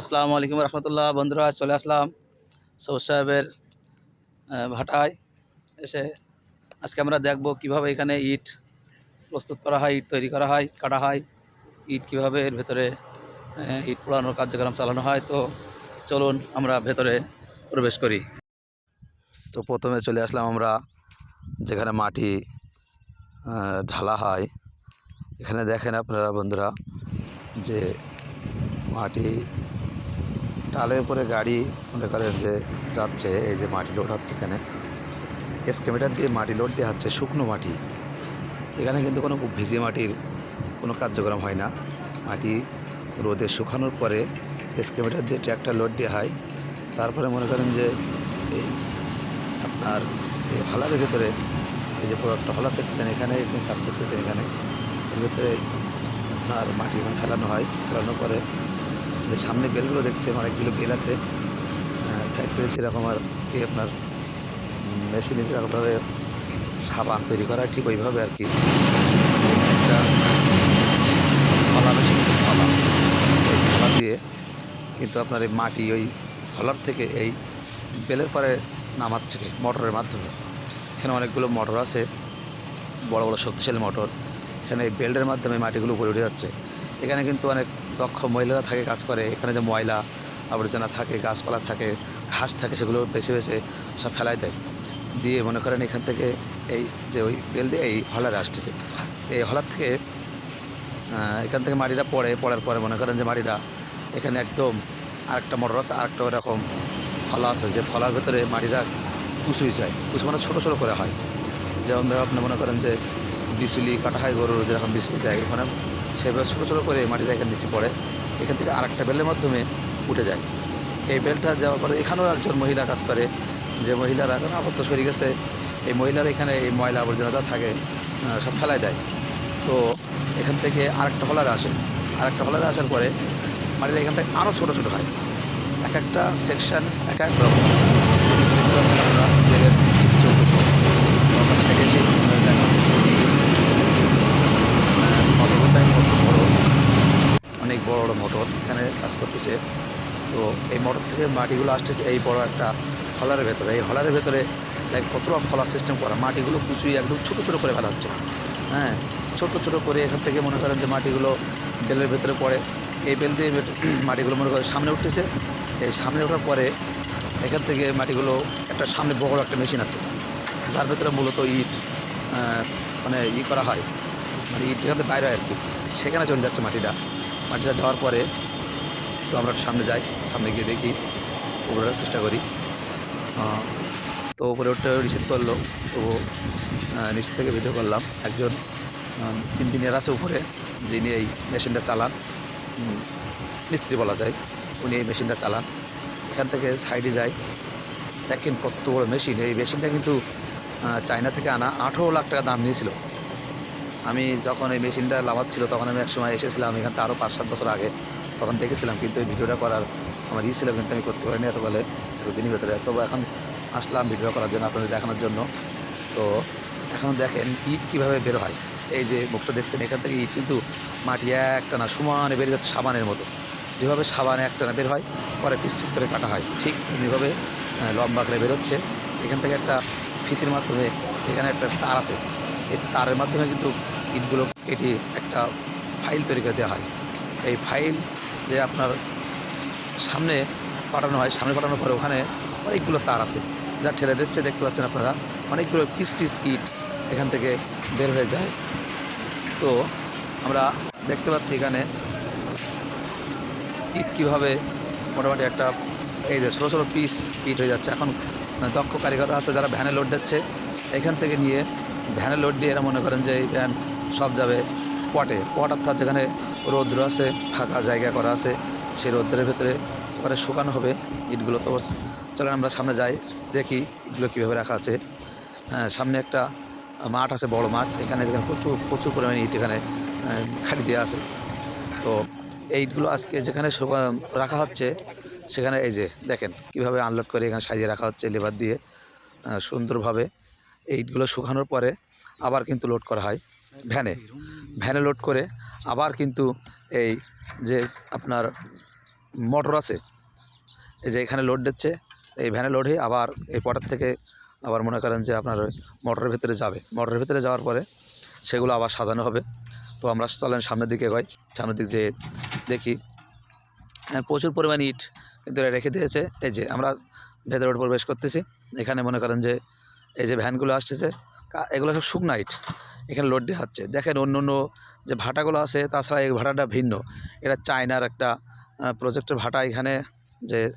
আসসালামু আলাইকুম রহমতুল্লাহ। বন্ধুরা, চলে আসলাম সৌদ সাহেবের ভাটায়। এসে আজকে আমরা দেখব কীভাবে এখানে ইট প্রস্তুত করা হয়, ইট তৈরি করা হয়, কাটা হয়, ইট কীভাবে এর ভেতরে ইট পোড়ানোর কার্যক্রম চালানো হয়। তো চলুন আমরা ভেতরে প্রবেশ করি। তো প্রথমে চলে আসলাম আমরা যেখানে মাটি ঢালা হয়। এখানে দেখেন আপনারা বন্ধুরা যে মাটি টালের উপরে গাড়ি মনে করেন যে যাচ্ছে, এই যে মাটি লোড হচ্ছে এখানে। এসকেমিটার দিয়ে মাটি লোড দেওয়া হচ্ছে, শুকনো মাটি। এখানে কিন্তু কোনো ভিজে মাটির কোনো কার্যক্রম হয় না। মাটি রোদে শুকানোর পরে এসকেমিটার দিয়ে ট্র্যাক্টর লোড দেওয়া হয়। তারপরে মনে করেন যে এই আপনার এই হলারের ভেতরে এই যে প্রোডাক্টটা হলার দেখছেন এখানে কাজ করতেছেন এখানে। এর ভেতরে আপনার মাটি ফেলানো হয়, ফেলানোর পরে সামনে বেলগুলো দেখছেন, অনেকগুলো বেল আছে। ফ্যাক্টরি যেরকম আর কি আপনার মেশিনে যেরকমভাবে সাবান তৈরি করা, ঠিক ওইভাবে আর কি। ফলা মেশিন ফলা এই ফলা দিয়ে কিন্তু আপনার এই মাটি, ওই ফলার থেকে এই বেলের পরে নামাচ্ছে মোটরের মাধ্যমে। এখানে অনেকগুলো মোটর আছে, বড় বড় শক্তিশালী মোটর। এখানে এই বেল্টের মাধ্যমে মাটিগুলো উপরে উঠে যাচ্ছে। এখানে কিন্তু অনেক দক্ষ মহিলারা থাকে, কাজ করে। এখানে যে ময়লা আবর্জনা থাকে, গাছপালা থাকে, ঘাস থাকে, সেগুলো বেছে বেছে সব ফেলাই দেয়। দিয়ে মনে করেন এখান থেকে এই যে ওই বেল দিয়ে, এই হলারে আসতেছে। এই হলার থেকে এখান থেকে মাটিটা পড়ে, পড়ার পরে মনে করেন যে মাটিটা এখানে একদম আরেকটা মোটর আছে আরেকটা ওরকম ফলা আছে, যে ফলার ভেতরে মাটিটা কুচুই যায়। কুচু মানে ছোটো ছোটো করে হয়। যেমন ধরো আপনি মনে করেন যে বিচুলি কাটা হয় গরুর যেরকম বিচুলি দেয়, ওখানে সেভাবে ছোটো ছোটো করে মাটিটা এখানে নিচে পড়ে, এখান থেকে আরেকটা বেলের মাধ্যমে উঠে যায়। এই বেলটা যাওয়ার পরে এখানেও একজন মহিলা কাজ করে। যে মহিলারা এখন আবদ্ধ সরে গেছে, এই মহিলারা এখানে এই ময়লা আবর্জনা যা থাকে সব ফেলায় দেয়। তো এখান থেকে আরেকটা হলারে আসে। আরেকটা হলারে আসার পরে মাটিটা এখান থেকে আরও ছোটো ছোটো হয়। এক একটা সেকশন, এক এক রকম। চলতেছে তো আমরা সাইডে যে মোটরটা কত বড় অনেক বড় বড় মোটর এখানে কাজ করতেছে। তো এই মোটর থেকে মাটিগুলো আসতেছে, এই বড় একটা হলারের ভেতরে। এই হলারের ভেতরে লাইক কতটা ফলার সিস্টেম করা। মাটিগুলো কুচুই একদম ছোটো ছোটো করে ফেলা হচ্ছে। হ্যাঁ ছোটো ছোটো করে এখান থেকে মনে করেন যে মাটিগুলো বেলের ভেতরে পড়ে। এই বেল দিয়ে মাটিগুলো মনে করেন সামনে উঠতেছে। এই সামনে ওঠার পরে এখান থেকে মাটিগুলো একটা সামনে বড় একটা মেশিন আছে। যার ভেতরে মূলত ইট মানে ই করা হয়। মানে ইট যেখান থেকে বাইরে হয় আর কি, সেখানে চলে যাচ্ছে মাটিটা। মাটিটা যাওয়ার পরে তো আমরা সামনে যাই, সামনে গিয়ে দেখি উপরে চেষ্টা করি। তো উপরে উঠতে রিসিভ করল, তো নিচ থেকে ভিডিও করলাম। একজন তিন দিনের আছে উপরে, যিনি এই মেশিনটা চালান। মিস্ত্রি বলা যায়, উনি এই মেশিনটা চালান। এখান থেকে সাইডে যাই, দেখেন কত বড় মেশিন। এই মেশিনটা কিন্তু চায়না থেকে আনা আঠেরো লাখ টাকা দাম নিয়েছিল। আমি যখন এই মেশিনটা লাভাচ্ছিল তখন আমি একসময় এসেছিলাম এখান আরও পাঁচ সাত বছর আগে। তখন দেখেছিলাম কিন্তু এই ভিডিওটা করার আমার ই ছিল কিন্তু আমি করতে পারিনি এত বলে এতদিনের ভেতরে। তবু এখন আসলাম ভিডিও করার জন্য আপনাদের দেখানোর জন্য। তো এখন দেখেন ইট কীভাবে বের হয়। এই যে মুখটা দেখছেন এখান থেকে ইট কিন্তু মাটি একটা না সমানে বেরিয়ে যাচ্ছে সাবানের মতো। যেভাবে সাবানে একটা না বের হয় পরে পিস পিস করে কাটা হয়। ঠিক আহ, লম্বা করে বেরোচ্ছে। এখান থেকে একটা ফিতির মাধ্যমে এখানে একটা তার আছে। এই তারের মাধ্যমে কিন্তু ইটগুলো কেটে একটা ফাইল তৈরি করে দেওয়া হয়। এই ফাইল যে আপনার সামনে পাঠানো হয়, সামনে পাঠানোর পরে ওখানে অনেকগুলো তার আছে। যা ঠেলে দিচ্ছে, দেখতে পাচ্ছেন আপনারা। অনেকগুলো পিস পিস ইট এখান থেকে বের হয়ে যায়। তো আমরা দেখতে পাচ্ছি এখানে ইট কীভাবে মোটামুটি একটা এই যে ছোটো ছোটো পিস ইট হয়ে যাচ্ছে। এখন দক্ষ কারিগর আছে, যারা ভ্যানে লোড দিচ্ছে। এখান থেকে নিয়ে ভ্যানে লোড দিয়ে এরা মনে করেন যে এই ভ্যান সব যাবে পটে। পট অর্থাৎ যেখানে রৌদ্র আছে ফাঁকা জায়গা করা আছে সেই রৌদ্রের ভেতরে ওখানে শুকানো হবে ইটগুলো। তো চলেন আমরা সামনে যাই দেখি ইটগুলো কীভাবে রাখা আছে। হ্যাঁ, সামনে একটা মাঠ আছে বড় মাঠ। এখানে দেখেন প্রচুর প্রচুর পরিমাণে ইট এখানে খালি দেওয়া আছে। তো এই ইটগুলো আজকে যেখানে রাখা হচ্ছে সেখানে এই যে দেখেন কীভাবে আনলোড করে এখানে সাজিয়ে রাখা হচ্ছে লেবার দিয়ে। সুন্দরভাবে এই ইটগুলো শুকানোর পরে আবার কিন্তু লোড করা হয়। ভ্যানে ভ্যানে লোড করে আবার কিন্তু এই যে আপনার মোটর আছে এই যে এখানে লোড দিচ্ছে এই ভ্যানে লোড হয়ে আবার এই পটার থেকে আবার মনে করেন যে আপনার মোটরের ভিতরে যাবে। মোটরের ভিতরে যাওয়ার পরে সেগুলো আবার সাজানো হবে। তো আমরা চলেন সামনের দিকে এগোই সামনের দিক যে দেখি হ্যাঁ, প্রচুর পরিমাণ ইট কিন্তু রেখে দিয়েছে। এই যে আমরা ভেতরে প্রবেশ করতেছি। এখানে মনে করেন যে এই যে ভ্যানগুলো আসতেছে, কা- এগুলো সব শুকনা এখানে লোড দেওয়া হচ্ছে দেখেন অন্য অন্য যে ভাটাগুলো আছে, তাছাড়া এই ভাটাটা ভিন্ন। এটা চায়নার একটা প্রজেক্টের ভাটা এখানে যে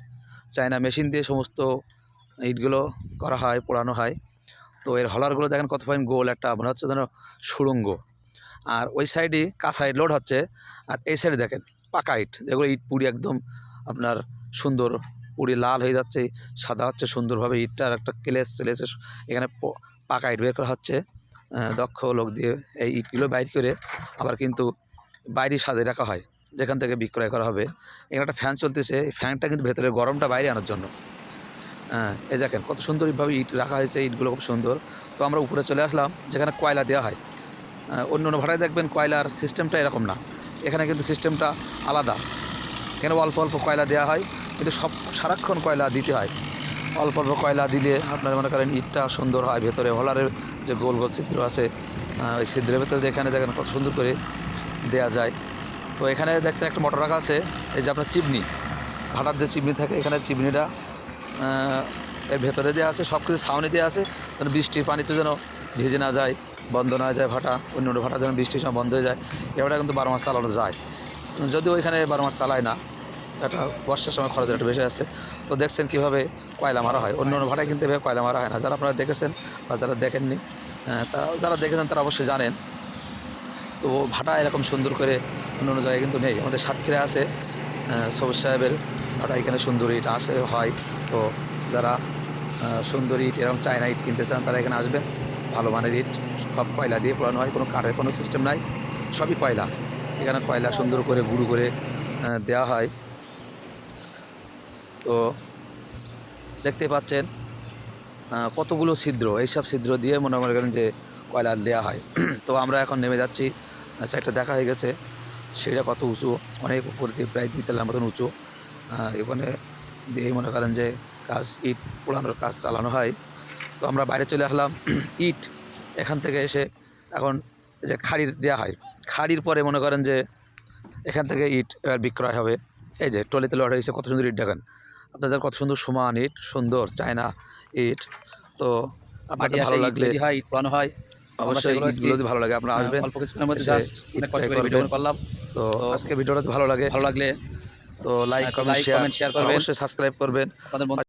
চায়না মেশিন দিয়ে সমস্ত ইটগুলো করা হয়, পোড়ানো হয়। তো এর হলারগুলো দেখেন কত ফাইন গোল, একটা মনে হচ্ছে যেন সুড়ঙ্গ। আর ওই সাইডে কাঁচা ইট লোড হচ্ছে, আর এই সাইডে দেখেন পাকা ইট। যেগুলো ইট পুড়ি একদম আপনার সুন্দর পুড়ি লাল হয়ে যাচ্ছে, সাদা হচ্ছে, সুন্দরভাবে ইটটার একটা ক্লেস চলে এখানে পাকা ইট বের করা হচ্ছে। দক্ষ লোক দিয়ে এই ইটগুলো বাইর করে আবার কিন্তু বাইরে সাজিয়ে রাখা হয়, যেখান থেকে বিক্রয় করা হবে। এখানে একটা ফ্যান চলতেছে, এই ফ্যানটা কিন্তু ভেতরে গরমটা বাইরে আনার জন্য। হ্যাঁ এই দেখেন কত সুন্দরভাবে ইট রাখা হয়েছে, ইটগুলো খুব সুন্দর। তো আমরা উপরে চলে আসলাম, যেখানে কয়লা দেওয়া হয়। অন্য অন্য ভাড়ায় দেখবেন কয়লার সিস্টেমটা এরকম না। এখানে কিন্তু সিস্টেমটা আলাদা। এখানে অল্প অল্প কয়লা দেওয়া হয়। কিন্তু সব সারাক্ষণ কয়লা দিতে হয়। অল্প অল্প কয়লা দিলে আপনার মনে করেন ইটটা সুন্দর হয়, ভেতরে হলারের যে গোল গোল ছিদ্র আছে ওই ছিদ্রের ভেতরে এখানে দেখেন কত সুন্দর করে দেয়া যায়। তো এখানে দেখতে একটা মোটর রাখা আছে, এই যে আপনার চিমনি, ভাটার যে চিমনি থাকে, এখানে চিমনিটা এর ভেতরে দেওয়া আছে সব কিছু ছাউনি দেওয়া আছে, যেন বৃষ্টির পানিতে যেন ভিজে না যায়, বন্ধ না যায় ভাটা, অন্য অন্য ভাটা যেন বৃষ্টির সময় বন্ধ হয়ে যায়। এবারে কিন্তু বারো মাস চালানো যায়। যদিও এখানে বারো মাস চালায় না এটা বর্ষার সময় খরচের একটা বেশি আছে। তো দেখছেন কীভাবে কয়লা মারা হয়। অন্য অন্য ভাটায় কিন্তু এভাবে কয়লা মারা হয় না। যারা আপনারা দেখেছেন বা যারা দেখেননি তা যারা দেখেছেন তারা অবশ্যই জানেন। তো ভাটা এরকম সুন্দর করে অন্য অন্য জায়গায় কিন্তু নেই। আমাদের সাতক্ষীরা আছে সবুজ সাহেবের ভাটা এখানে সুন্দর ইট আসে হয়। তো যারা সুন্দর ইট, এরকম চায়না ইট কিনতে চান তারা এখানে আসবেন। ভালো মানের ইট, সব কয়লা দিয়ে পোড়ানো হয়। কোনো কাঠের কোনো সিস্টেম নাই। সবই কয়লা। এখানে কয়লা সুন্দর করে গুঁড়ো করে দেওয়া হয়। তো দেখতে পাচ্ছেন কতগুলো ছিদ্র, এইসব ছিদ্র দিয়ে মনে মনে করেন যে কয়লা দেওয়া হয়। তো আমরা এখন নেমে যাচ্ছি সাইডটা দেখা হয়ে গেছে। সেটা কত উঁচু? অনেক উপর দিয়ে প্রায় দ্বিতলার মতন উঁচু। এখানে দিয়েই মনে করেন যে কাজ, ইট পোড়ানোর কাজ চালানো হয়। তো আমরা বাইরে চলে আসলাম। ইট এখান থেকে এসে এখন যে খাড়ির দেওয়া হয়। খাড়ির পরে মনে করেন যে এখান থেকে ইট বিক্রয় হবে। এই যে টলিতে লোড হয়েছে, কত সুন্দর ইট দেখেন। আপনাদের কত সুন্দর সমান ইট সুন্দর চায়না ইট। তো আপনাদের ভালো লাগলে হয় ইট পোড়ানো হয়। অবশ্যই যদি ভালো লাগে আপনারা আসবেন। অল্প কিছুক্ষণের মধ্যে জাস্ট অনেক কষ্ট করে ভিডিও। করলাম। তো আজকে ভিডিওটা ভালো লাগে ভালো লাগলে তো লাইক কমেন্ট শেয়ার করবেন। অবশ্যই সাবস্ক্রাইব করবেন।